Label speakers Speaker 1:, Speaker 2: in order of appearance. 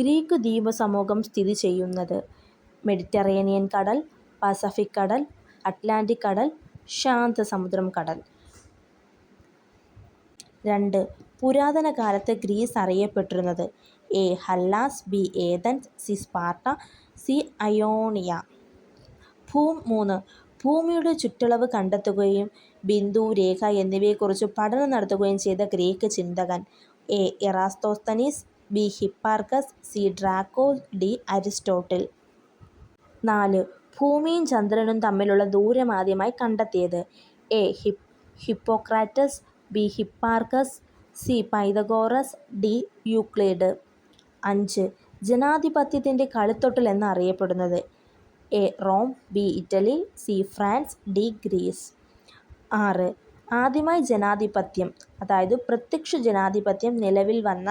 Speaker 1: Greek ദ്വീപസമൂഹം സ്ഥിതി ചെയ്യുന്നത് Mediterranean കടൽ, പസഫിക് കടൽ, അറ്റ്ലാന്റിക് കടൽ, ശാന്ത സമുദ്രം കടൽ. രണ്ട്. പുരാതനകാലത്ത് ഗ്രീസ് അറിയപ്പെട്ടിരുന്നത്. A. Hellas B. Athens C. Sparta C. Ionia മൂന്ന്. ഭൂമിയുടെ ചുറ്റളവ് കണ്ടെത്തുകയും ബിന്ദു, രേഖ എന്നിവയെക്കുറിച്ച് പഠനം നടത്തുകയും ചെയ്ത Greek ചിന്തകൻ. A. Eratosthenes B. Hipparchus C. Draco D. Aristotle നാല്. ഭൂമിയും ചന്ദ്രനും തമ്മിലുള്ള ദൂരം ആദ്യമായി കണ്ടെത്തിയത്. A. Hip Hippocrates B. Hipparchus C. Pythagoras D. Euclid അഞ്ച്. ജനാധിപത്യത്തിന്റെ കളിത്തൊട്ടിൽ എന്നറിയപ്പെടുന്നത് A. Rome B. Italy C. France D. Greece ആറ്. ആദ്യമായി ജനാധിപത്യം അതായത് പ്രത്യക്ഷ ജനാധിപത്യം നിലവിൽ വന്ന